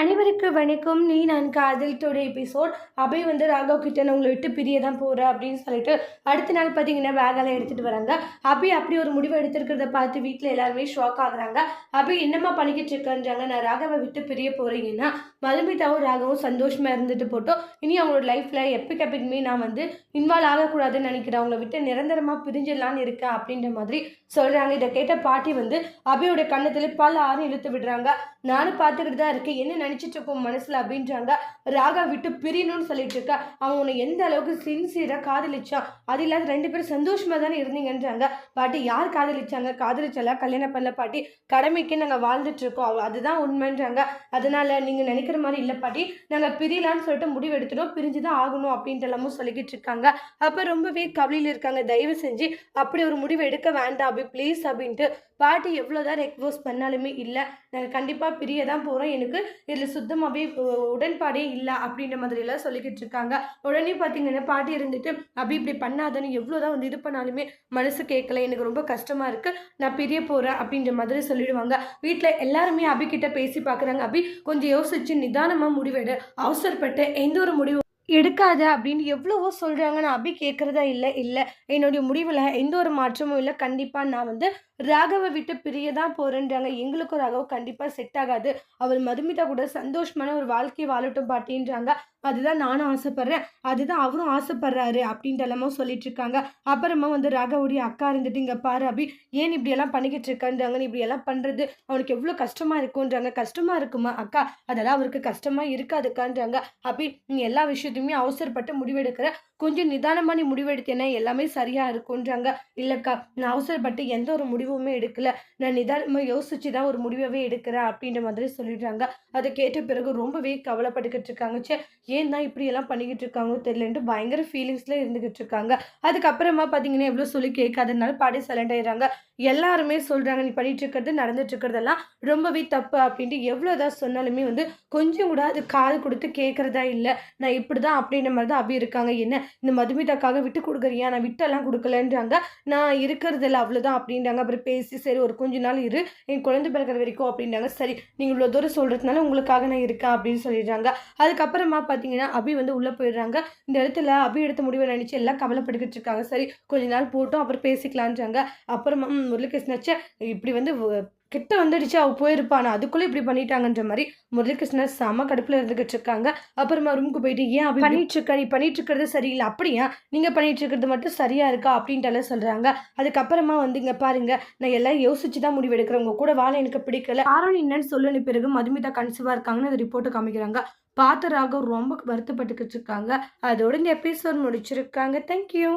அனைவருக்கு வணக்கம். நீ நான் காதல். டுடே எபிசோட் அபய் வந்து ராகவ் கிட்ட நான் உங்களை விட்டு பிரிய தான் போகிறேன் அப்படின்னு சொல்லிட்டு அடுத்த நாள் பார்த்தீங்கன்னா பேகெல்லாம் எடுத்துகிட்டு வராங்க. அபய் அப்படி ஒரு முடிவு எடுத்திருக்கிறத பார்த்து வீட்டில் எல்லாருமே ஷாக் ஆகுறாங்க. அபய் என்னம்மா பண்ணிக்கிட்டு இருக்கேன்றாங்க? நான் ராகவை விட்டு பிரிய போகிறீங்கன்னா மதுமிதாவும் ராகவும் சந்தோஷமாக இருந்துட்டு போட்டோம். இனி அவங்களோட லைஃப்பில் எப்பிக் எப்பிக்குமே நான் வந்து இன்வால்வ் ஆகக்கூடாதுன்னு நினைக்கிறேன். அவங்கள விட்டு நிரந்தரமாக பிரிஞ்சிடலான்னு இருக்கேன் அப்படின்ற மாதிரி சொல்கிறாங்க இதை கேட்ட பாட்டி வந்து அபியோட கண்ணத்தில் பல ஆறு இழுத்து விடுறாங்க. நானும் பார்த்துக்கிட்டு தான் இருக்கேன். என்ன நினச்சிட்டு இருக்கோம் மனசில் அப்படின்றாங்க. ராகா விட்டு பிரியணும்னு சொல்லிட்டு இருக்கா. அவன் உன்னை எந்த அளவுக்கு சின்சியராக காதலிச்சான்? அது இல்லாத ரெண்டு பேரும் சந்தோஷமாக தானே இருந்தீங்கன்றாங்க. பாட்டி யார் காதலிச்சாங்க? காதலிச்சால கல்யாணம் பண்ணல பாட்டி. கடமைக்கு நாங்கள் வாழ்ந்துட்டு இருக்கோம். அவ- அதுதான் உண்மைன்றாங்க. அதனால நீங்கள் நினைக்கிற மாதிரி இல்லை பாட்டி. நாங்கள் பிரியலான்னு சொல்லிட்டு முடிவு எடுத்துட்டோம். பிரிஞ்சு தான் ஆகணும் அப்படின்ட்டு எல்லாமும் சொல்லிக்கிட்டு இருக்காங்க. அப்போ ரொம்பவே கவலையில் இருக்காங்க. தயவு செஞ்சு அப்படி ஒரு முடிவு எடுக்க வேண்டாம் அப்படி ப்ளீஸ் அப்படின்ட்டு. பாட்டி எவ்வளோதான் ரெக்வஸ்ட் பண்ணாலுமே இல்லை. நாங்கள் கண்டிப்பாக பிரிய தான் போகிறோம் எனக்கு இதில் சுத்தமாகவே உடன்பாடே இல்லை அப்படின்ற மாதிரிலாம் சொல்லிக்கிட்டு இருக்காங்க. உடனே பார்த்தீங்கன்னா பாட்டி இருந்துட்டு அபி இப்படி பண்ணாதன்னு எவ்வளோதான் வந்து இது பண்ணாலுமே மனசு கேட்கல எனக்கு ரொம்ப கஷ்டமாக இருக்குது நான் பிரிய போகிறேன் அப்படின்ற மாதிரி சொல்லிடுவாங்க. வீட்டில் எல்லாருமே அபி கிட்ட பேசி பார்க்குறாங்க அபி கொஞ்சம் யோசிச்சு நிதானமாக முடிவெடு. அவசரப்பட்டு எந்த ஒரு முடிவு எடுக்காத அப்படின்னு எவ்வளவோ சொல்கிறாங்க நான் அப்படி கேட்குறதா இல்லை இல்லை. என்னுடைய முடிவில் எந்த ஒரு மாற்றமும் இல்லை. கண்டிப்பாக நான் வந்து ராகவை விட்டு பிரிய தான் போகிறேன்றாங்க எங்களுக்கும் ராகவ் கண்டிப்பாக செட் ஆகாது. அவர் மதுமிதா கூட சந்தோஷமான ஒரு வாழ்க்கையை வாழட்டும் பாட்டின்றாங்க. அதுதான் நானும் ஆசைப்பட்றேன். அதுதான் அவரும் ஆசைப்படுறாரு அப்படின்ட்டு சொல்லிட்டு இருக்காங்க. அப்புறமா வந்து ராகவுடைய அக்கா இருந்துட்டு இங்கே பாரு அபி ஏன் இப்படியெல்லாம் பண்ணிக்கிட்டு இருக்கான்றாங்க? நீ இப்படியெல்லாம் பண்ணுறது அவனுக்கு எவ்வளோ கஷ்டமாக இருக்குன்றாங்க. கஷ்டமாக இருக்குமா அக்கா? அதெல்லாம் அவருக்கு கஷ்டமாக இருக்காதுக்கான்றாங்க. அப்படி நீ எல்லா விஷயத்தையும் அவசரப்பட்டு முடிவெடுக்கிற கொஞ்சம் நிதானமாக நீ முடிவெடுத்தேன்னா எல்லாமே சரியாக இருக்குன்றாங்க இல்லைக்கா நான் அவசரப்பட்டு எந்த ஒரு முடிவுமே எடுக்கல. நான் நிதானமாக யோசிச்சு தான் ஒரு முடிவவே எடுக்கிறேன் அப்படின்ற மாதிரி சொல்லிடுறாங்க. அதை கேட்ட பிறகு ரொம்பவே கவலைப்பட்டுக்கிட்டு இருக்காங்க. சே ஏன் தான் இப்படியெல்லாம் பண்ணிக்கிட்டு இருக்காங்களோ தெரியலன்ட்டு பயங்கர ஃபீலிங்ஸில் இருந்துக்கிட்டு இருக்காங்க. அதுக்கப்புறமா பார்த்தீங்கன்னா எவ்வளோ சொல்லி கேட்காதனால பாடி சைலண்ட் ஆயிடுறாங்க. எல்லாருமே சொல்கிறாங்க நீ பண்ணிட்டு இருக்கிறது நடந்துட்டு இருக்கிறதெல்லாம் ரொம்பவே தப்பு அப்படின்ட்டு எவ்வளோதான் சொன்னாலுமே வந்து கொஞ்சம் கூட அது காது கொடுத்து கேட்குறதா இல்லை. நான் இப்படி தான் அப்படின்ற மாதிரி தான் அப்படி இருக்காங்க. என்ன இந்த மதுமிதாக்காக விட்டு கொடுக்குறியா? நான் விட்டெல்லாம் கொடுக்கலன்றாங்க. நான் இருக்கிறதில்ல அவ்வளோதான் அப்படின்றாங்க. அப்புறம் பேசி சரி ஒரு கொஞ்ச நாள் இரு. என் குழந்தை பிறக்கிற வரைக்கும் அப்படின்றாங்க. சரி நீங்கள் இவ்வளோ தூரம் சொல்கிறதுனால உங்களுக்காக நான் இருக்கேன் அப்படின்னு சொல்லிடுறாங்க. அதுக்கப்புறமா பார்த்தீங்கன்னா அபி வந்து உள்ளே போயிடுறாங்க. இந்த இடத்துல அபி எடுத்த முடிவை நினச்சி எல்லாம் கவலைப்பட்டுக்கிட்டு இருக்காங்க. சரி கொஞ்ச நாள் போட்டோம் அப்புறம் பேசிக்கலான்றாங்க அப்புறமா ம், இப்படி வந்து கிட்ட வந்துடுச்சு அவள் போயிருப்பானா அதுக்குள்ளே இப்படி பண்ணிட்டாங்கன்ற மாதிரி முரளிகிருஷ்ணர் செம கடுப்பில் இருந்துகிட்டு இருக்காங்க. அப்புறமா ரூமுக்கு போயிட்டு ஏன் அப்படி பண்ணிட்டு இருக்க நீ பண்ணிட்டு இருக்கிறது சரியில்லை. அப்படியா? நீங்க பண்ணிட்டு இருக்கிறது மட்டும் சரியா இருக்கா? அப்படின்ட்டு எல்லாம் சொல்றாங்க. அதுக்கப்புறமா வந்து இங்கே பாருங்க நான் எல்லாம் யோசிச்சு தான் முடிவு எடுக்கிறேன் உங்க கூட வாழ எனக்கு பிடிக்கல. காரணம் என்னன்னு சொல்லு பிறகு மதுமிதா கன்சீவா இருக்காங்கன்னு அந்த ரிப்போர்ட்டை காமிக்கிறாங்க. பார்த்த ராகம் ரொம்ப வருத்தப்பட்டுக்கிட்டு இருக்காங்க. அதோட இந்த எபிசோட் முடிச்சிருக்காங்க. தேங்க்யூ